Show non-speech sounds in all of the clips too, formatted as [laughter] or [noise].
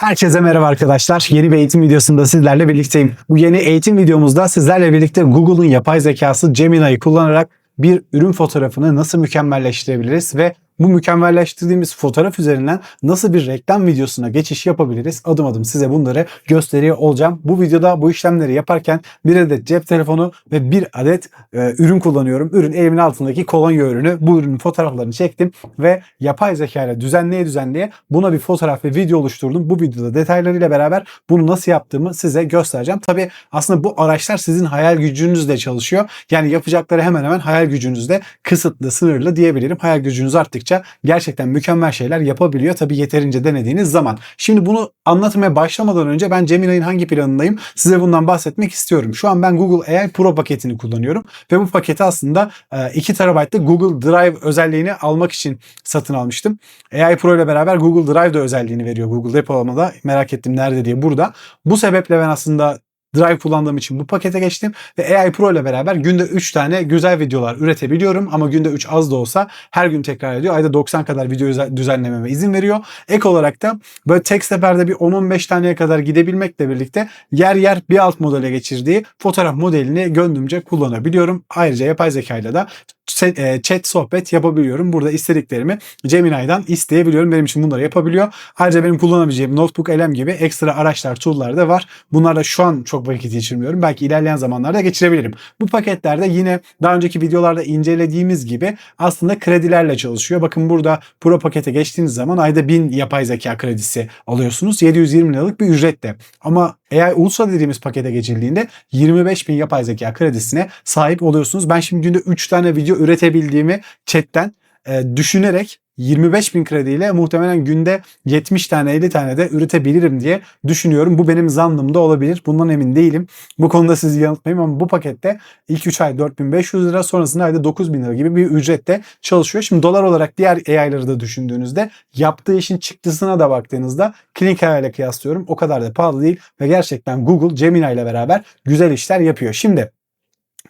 Herkese merhaba arkadaşlar. Yeni bir eğitim videosunda sizlerle birlikteyim. Bu yeni eğitim videomuzda sizlerle birlikte Google'un yapay zekası Gemini'yi kullanarak bir ürün fotoğrafını nasıl mükemmelleştirebiliriz ve bu mükemmelleştirdiğimiz fotoğraf üzerinden nasıl bir reklam videosuna geçiş yapabiliriz? Adım adım size bunları gösteriyor olacağım. Bu videoda bu işlemleri yaparken bir adet cep telefonu ve bir adet e, ürün kullanıyorum. Ürün elimin altındaki kolonya ürünü. Bu ürünün fotoğraflarını çektim ve yapay zeka ile düzenleye düzenleye buna bir fotoğraf ve video oluşturdum. Bu videoda detaylarıyla beraber bunu nasıl yaptığımı size göstereceğim. Tabi aslında bu araçlar sizin hayal gücünüzle çalışıyor. Yani yapacakları hemen hemen hayal gücünüzde kısıtlı, sınırlı diyebilirim. Hayal gücünüz arttıkça gerçekten mükemmel şeyler yapabiliyor. Tabi yeterince denediğiniz zaman. Şimdi bunu anlatmaya başlamadan önce ben Gemini'nin hangi planındayım size bundan bahsetmek istiyorum. Şu an ben Google AI Pro paketini kullanıyorum ve bu paketi aslında 2 TB'lık Google Drive özelliğini almak için satın almıştım. AI Pro ile beraber Google Drive de özelliğini veriyor. Google depolamada merak ettim nerede diye burada. Bu sebeple ben aslında Drive kullandığım için bu pakete geçtim ve AI Pro ile beraber günde 3 tane güzel videolar üretebiliyorum ama günde 3 az da olsa her gün tekrar ediyor. Ayda 90 kadar video düzenlememe izin veriyor. Ek olarak da böyle tek seferde bir 10-15 taneye kadar gidebilmekle birlikte yer yer bir alt modele geçirdiği fotoğraf modelini gönlümce kullanabiliyorum. Ayrıca yapay zeka ile de e, chat sohbet yapabiliyorum. Burada istediklerimi Gemini'den isteyebiliyorum. Benim için bunları yapabiliyor. Ayrıca benim kullanabileceğim Notebook LM gibi ekstra araçlar, tool'lar da var. Bunlarla şu an çok vakit geçirmiyorum. Belki ilerleyen zamanlarda geçirebilirim. Bu paketlerde yine daha önceki videolarda incelediğimiz gibi aslında kredilerle çalışıyor. Bakın burada Pro pakete geçtiğiniz zaman ayda 1000 yapay zeka kredisi alıyorsunuz. 720 liralık bir ücretle. Ama AI Ultra dediğimiz pakete geçildiğinde 25 bin yapay zeka kredisine sahip oluyorsunuz. Ben şimdi günde 3 tane video üretebildiğimi chatten e, düşünerek 25 bin krediyle muhtemelen günde 70 tane 50 tane de üretebilirim diye düşünüyorum. Bu benim zannım da olabilir. Bundan emin değilim. Bu konuda sizi yanıltmayayım ama bu pakette ilk 3 ay 4500 lira sonrasında ayda 9000 lira gibi bir ücrette çalışıyor. Şimdi dolar olarak diğer AI'ları da düşündüğünüzde yaptığı işin çıktısına da baktığınızda Clinic AI ile kıyaslıyorum. O kadar da pahalı değil ve gerçekten Google Gemini ile beraber güzel işler yapıyor. Şimdi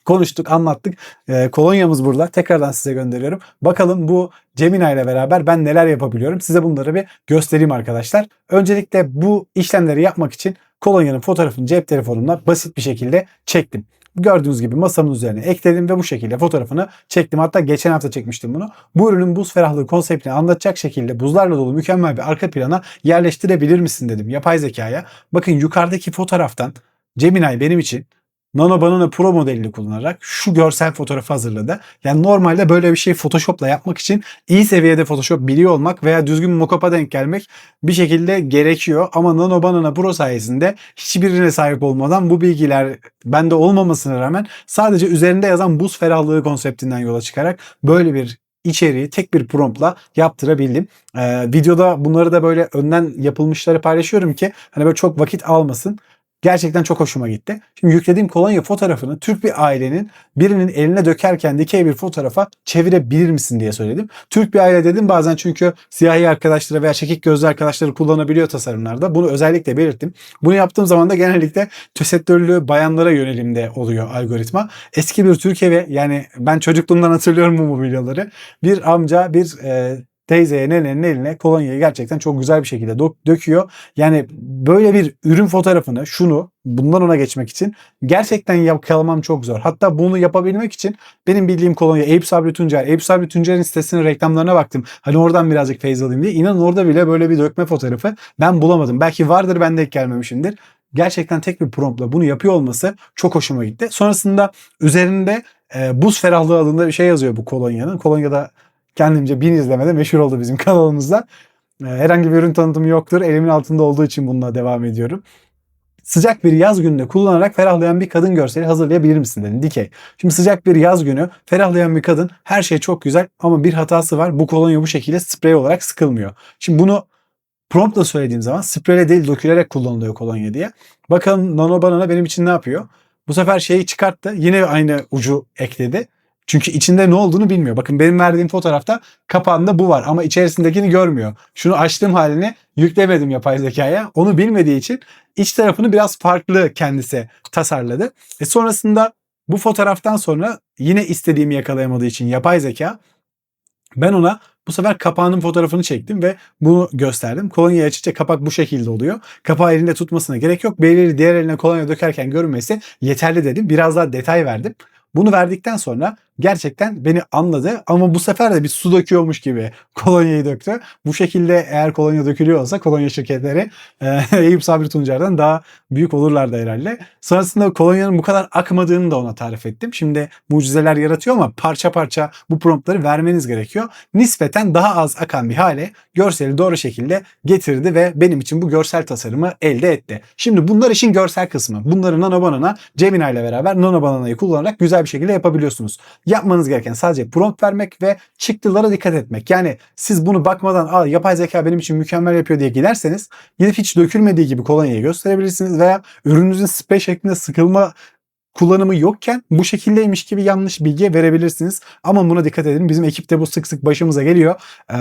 konuştuk, anlattık. E, kolonyamız burada. Tekrardan size gönderiyorum. Bakalım bu Gemini ile beraber ben neler yapabiliyorum. Size bunları bir göstereyim arkadaşlar. Öncelikle bu işlemleri yapmak için kolonyanın fotoğrafını cep telefonumla basit bir şekilde çektim. Gördüğünüz gibi masamın üzerine ekledim ve bu şekilde fotoğrafını çektim. Hatta geçen hafta çekmiştim bunu. Bu ürünün buz ferahlığı konseptini anlatacak şekilde buzlarla dolu mükemmel bir arka plana yerleştirebilir misin dedim yapay zekaya. Bakın yukarıdaki fotoğraftan Gemini benim için Nano Banana Pro modelini kullanarak şu görsel fotoğrafı hazırladı. Yani normalde böyle bir şey Photoshop'la yapmak için iyi seviyede Photoshop biliyor olmak veya düzgün mockup'a denk gelmek bir şekilde gerekiyor. Ama Nano Banana Pro sayesinde hiçbirine sahip olmadan bu bilgiler bende olmamasına rağmen sadece üzerinde yazan buz ferahlığı konseptinden yola çıkarak böyle bir içeriği tek bir promptla yaptırabildim. Ee, videoda bunları da böyle önden yapılmışları paylaşıyorum ki hani böyle çok vakit almasın. Gerçekten çok hoşuma gitti. Şimdi yüklediğim kolonya fotoğrafını Türk bir ailenin birinin eline dökerken dikey bir fotoğrafa çevirebilir misin diye söyledim. Türk bir aile dedim bazen çünkü siyahi arkadaşları veya çekik gözlü arkadaşları kullanabiliyor tasarımlarda. Bunu özellikle belirttim. Bunu yaptığım zaman da genellikle tesettürlü bayanlara yönelimde oluyor algoritma. Eski bir Türk evi yani ben çocukluğumdan hatırlıyorum bu mobilyaları. Bir amca bir e, teyzeye nenenin eline kolonyayı gerçekten çok güzel bir şekilde döküyor. Yani böyle bir ürün fotoğrafını şunu bundan ona geçmek için gerçekten yakalamam çok zor. Hatta bunu yapabilmek için benim bildiğim kolonya Eyüp Sabri Tuncer. Eyüp Sabri Tuncer'in sitesinin reklamlarına baktım. Hani oradan birazcık feyiz alayım diye. İnanın orada bile böyle bir dökme fotoğrafı ben bulamadım. Belki vardır ben de gelmemişimdir. Gerçekten tek bir promptla bunu yapıyor olması çok hoşuma gitti. Sonrasında üzerinde e, buz ferahlığı adında bir şey yazıyor bu kolonyanın. Kolonyada kendimce bin izlemede meşhur oldu bizim [laughs] kanalımızda. Ee, herhangi bir ürün tanıtımı yoktur. Elimin altında olduğu için bununla devam ediyorum. Sıcak bir yaz gününde kullanarak ferahlayan bir kadın görseli hazırlayabilir misin dedi Dikey. Şimdi sıcak bir yaz günü ferahlayan bir kadın her şey çok güzel ama bir hatası var. Bu kolonya bu şekilde sprey olarak sıkılmıyor. Şimdi bunu promptla söylediğim zaman spreyle değil dökülerek kullanılıyor kolonya diye. Bakalım Nano Banana benim için ne yapıyor? Bu sefer şeyi çıkarttı. Yine aynı ucu ekledi. Çünkü içinde ne olduğunu bilmiyor. Bakın benim verdiğim fotoğrafta kapağında bu var ama içerisindekini görmüyor. Şunu açtığım halini yüklemedim yapay zekaya. Onu bilmediği için iç tarafını biraz farklı kendisi tasarladı. E sonrasında bu fotoğraftan sonra yine istediğimi yakalayamadığı için yapay zeka ben ona Bu sefer kapağının fotoğrafını çektim ve bunu gösterdim. Kolonyayı açınca kapak bu şekilde oluyor. Kapağı elinde tutmasına gerek yok. Bir eli diğer eline kolonya dökerken görünmesi yeterli dedim. Biraz daha detay verdim. Bunu verdikten sonra gerçekten beni anladı ama bu sefer de bir su döküyormuş gibi [laughs] kolonyayı döktü. Bu şekilde eğer kolonya dökülüyor olsa kolonya şirketleri e, [laughs] Eyüp Sabri Tuncer'den daha büyük olurlardı herhalde. Sonrasında kolonyanın bu kadar akmadığını da ona tarif ettim. Şimdi mucizeler yaratıyor ama parça parça bu promptları vermeniz gerekiyor. Nispeten daha az akan bir hale görseli doğru şekilde getirdi ve benim için bu görsel tasarımı elde etti. Şimdi bunlar işin görsel kısmı. Bunları Nano Banana Gemini ile beraber Nano Banana'yı kullanarak güzel bir şekilde yapabiliyorsunuz. Yapmanız gereken sadece prompt vermek ve çıktılara dikkat etmek. Yani siz bunu bakmadan Aa, yapay zeka benim için mükemmel yapıyor diye giderseniz gidip hiç dökülmediği gibi kolonyayı gösterebilirsiniz veya ürününüzün sprey şeklinde sıkılma kullanımı yokken bu şekildeymiş gibi yanlış bilgi verebilirsiniz. Ama buna dikkat edin. Bizim ekipte bu sık sık başımıza geliyor. Ee,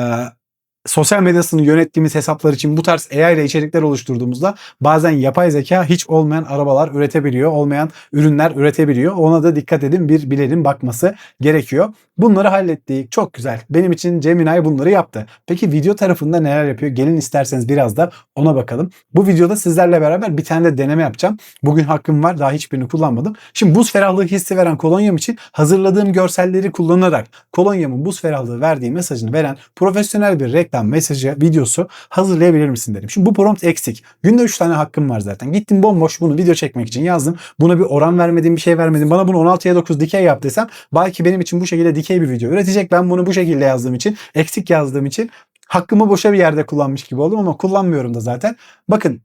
sosyal medyasını yönettiğimiz hesaplar için bu tarz AI ile içerikler oluşturduğumuzda bazen yapay zeka hiç olmayan arabalar üretebiliyor, olmayan ürünler üretebiliyor. Ona da dikkat edin bir bilerin bakması gerekiyor. Bunları hallettik. Çok güzel. Benim için Gemini bunları yaptı. Peki video tarafında neler yapıyor? Gelin isterseniz biraz da ona bakalım. Bu videoda sizlerle beraber bir tane de deneme yapacağım. Bugün hakkım var. Daha hiçbirini kullanmadım. Şimdi buz ferahlığı hissi veren kolonyam için hazırladığım görselleri kullanarak kolonyamın buz ferahlığı verdiği mesajını veren profesyonel bir reklam mesajı videosu hazırlayabilir misin dedim. Şimdi bu prompt eksik. Günde 3 tane hakkım var zaten. Gittim bomboş bunu video çekmek için yazdım. Buna bir oran vermedim, bir şey vermedim. Bana bunu 16'ya 9 dikey yap desem belki benim için bu şekilde dikey bir video üretecek. Ben bunu bu şekilde yazdığım için, eksik yazdığım için hakkımı boşa bir yerde kullanmış gibi oldum ama kullanmıyorum da zaten. Bakın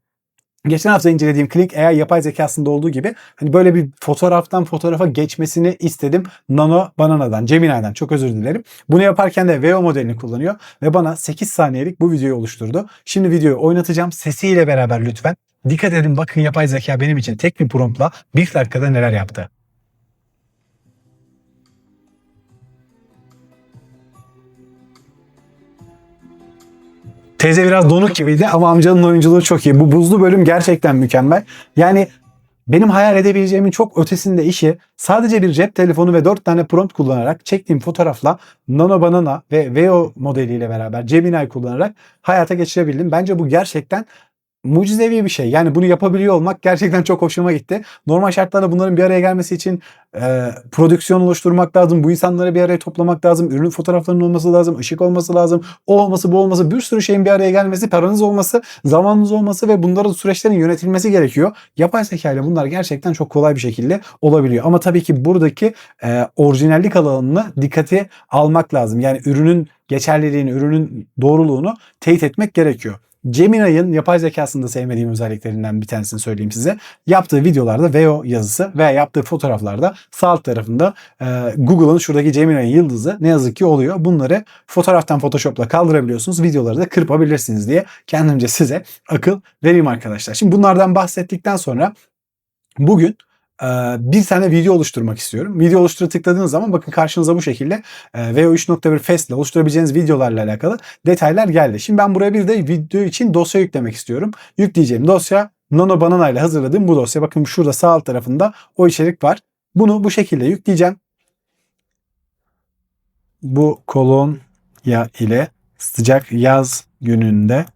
Geçen hafta incelediğim Click AI yapay zekasında olduğu gibi hani böyle bir fotoğraftan fotoğrafa geçmesini istedim. Nano Banana'dan, Gemini'den çok özür dilerim. Bunu yaparken de VO modelini kullanıyor ve bana 8 saniyelik bu videoyu oluşturdu. Şimdi videoyu oynatacağım sesiyle beraber lütfen. Dikkat edin bakın yapay zeka benim için tek bir promptla bir dakikada neler yaptı. Teyze biraz donuk gibiydi ama amcanın oyunculuğu çok iyi. Bu buzlu bölüm gerçekten mükemmel. Yani benim hayal edebileceğimin çok ötesinde işi sadece bir cep telefonu ve 4 tane prompt kullanarak çektiğim fotoğrafla Nano Banana ve Veo modeliyle beraber Gemini kullanarak hayata geçirebildim. Bence bu gerçekten mucizevi bir şey. Yani bunu yapabiliyor olmak gerçekten çok hoşuma gitti. Normal şartlarda bunların bir araya gelmesi için e, prodüksiyon oluşturmak lazım. Bu insanları bir araya toplamak lazım. Ürün fotoğraflarının olması lazım. ışık olması lazım. O olması bu olması bir sürü şeyin bir araya gelmesi, paranız olması, zamanınız olması ve bunların süreçlerin yönetilmesi gerekiyor. Yapay zeka ile bunlar gerçekten çok kolay bir şekilde olabiliyor. Ama tabii ki buradaki e, orijinallik alanını dikkate almak lazım. Yani ürünün geçerliliğini, ürünün doğruluğunu teyit etmek gerekiyor. Gemini'nin yapay zekasında sevmediğim özelliklerinden bir tanesini söyleyeyim size. Yaptığı videolarda VO yazısı veya yaptığı fotoğraflarda sağ alt tarafında e, Google'ın şuradaki Gemini yıldızı ne yazık ki oluyor. Bunları fotoğraftan Photoshop'la kaldırabiliyorsunuz. Videoları da kırpabilirsiniz diye kendimce size akıl vereyim arkadaşlar. Şimdi bunlardan bahsettikten sonra bugün bir tane video oluşturmak istiyorum. Video oluştura tıkladığınız zaman bakın karşınıza bu şekilde VO 3.1 Fast ile oluşturabileceğiniz videolarla alakalı detaylar geldi. Şimdi ben buraya bir de video için dosya yüklemek istiyorum. Yükleyeceğim dosya Nano Banana ile hazırladığım bu dosya. Bakın şurada sağ alt tarafında o içerik var. Bunu bu şekilde yükleyeceğim. Bu kolonya ile sıcak yaz gününde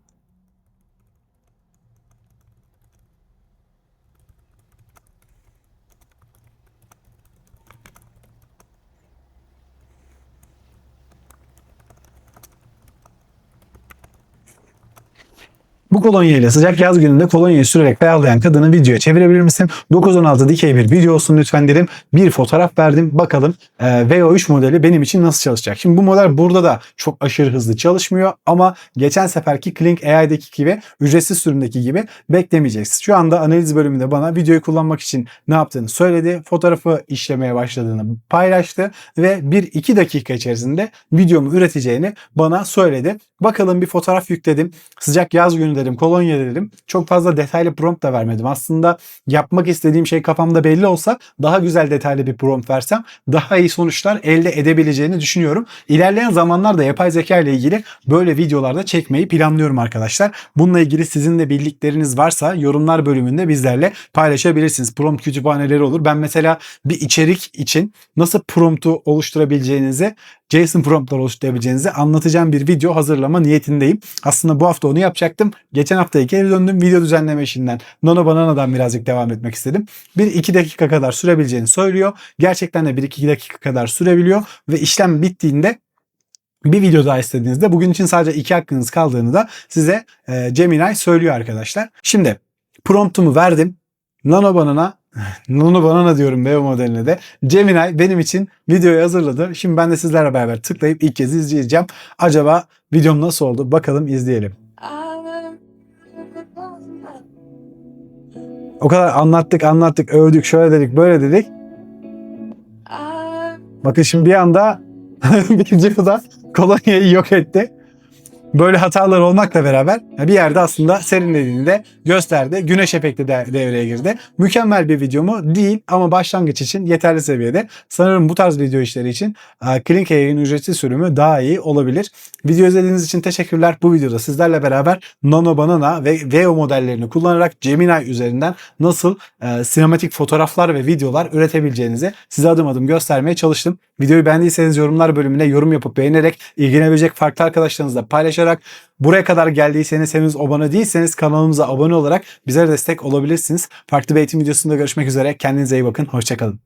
Bu kolonya ile sıcak yaz gününde kolonyayı sürerek ferahlayan kadını videoya çevirebilir misin? 916 dikey bir video olsun lütfen dedim. Bir fotoğraf verdim. Bakalım e, VO3 modeli benim için nasıl çalışacak? Şimdi bu model burada da çok aşırı hızlı çalışmıyor ama geçen seferki Klink AI'deki gibi ücretsiz sürümdeki gibi beklemeyeceksiniz. Şu anda analiz bölümünde bana videoyu kullanmak için ne yaptığını söyledi. Fotoğrafı işlemeye başladığını paylaştı ve 1-2 dakika içerisinde videomu üreteceğini bana söyledi. Bakalım bir fotoğraf yükledim. Sıcak yaz günü dedim, kolonya dedim. Çok fazla detaylı prompt da vermedim. Aslında yapmak istediğim şey kafamda belli olsa daha güzel detaylı bir prompt versem daha iyi sonuçlar elde edebileceğini düşünüyorum. İlerleyen zamanlarda yapay zeka ile ilgili böyle videolarda çekmeyi planlıyorum arkadaşlar. Bununla ilgili sizin de bildikleriniz varsa yorumlar bölümünde bizlerle paylaşabilirsiniz. Prompt kütüphaneleri olur. Ben mesela bir içerik için nasıl promptu oluşturabileceğinizi JSON promptlar oluşturabileceğinizi anlatacağım bir video hazırlama niyetindeyim. Aslında bu hafta onu yapacaktım. Geçen haftaya geri döndüm. Video düzenleme işinden Nono Banana'dan birazcık devam etmek istedim. 1-2 dakika kadar sürebileceğini söylüyor. Gerçekten de 1-2 dakika kadar sürebiliyor ve işlem bittiğinde bir video daha istediğinizde bugün için sadece iki hakkınız kaldığını da size e, Gemini söylüyor arkadaşlar. Şimdi promptumu verdim. Nano Banana Nano Banana diyorum Beo modeline de. Gemini benim için videoyu hazırladı. Şimdi ben de sizlerle beraber tıklayıp ilk kez izleyeceğim. Acaba videom nasıl oldu? Bakalım izleyelim. O kadar anlattık anlattık övdük şöyle dedik böyle dedik. Bakın şimdi bir anda [laughs] videoda kolonyayı yok etti. Böyle hatalar olmakla beraber bir yerde aslında serinlediğinde gösterdi. Güneş efekti de devreye girdi. Mükemmel bir video mu? Değil ama başlangıç için yeterli seviyede. Sanırım bu tarz video işleri için Klink AI'nin ücretsiz sürümü daha iyi olabilir. Video izlediğiniz için teşekkürler. Bu videoda sizlerle beraber Nano Banana ve Veo modellerini kullanarak Gemini üzerinden nasıl sinematik fotoğraflar ve videolar üretebileceğinizi size adım adım göstermeye çalıştım. Videoyu beğendiyseniz yorumlar bölümüne yorum yapıp beğenerek ilgilenebilecek farklı arkadaşlarınızla paylaşarak buraya kadar geldiyseniz henüz abone değilseniz kanalımıza abone olarak bize destek olabilirsiniz. Farklı bir eğitim videosunda görüşmek üzere. Kendinize iyi bakın. Hoşçakalın.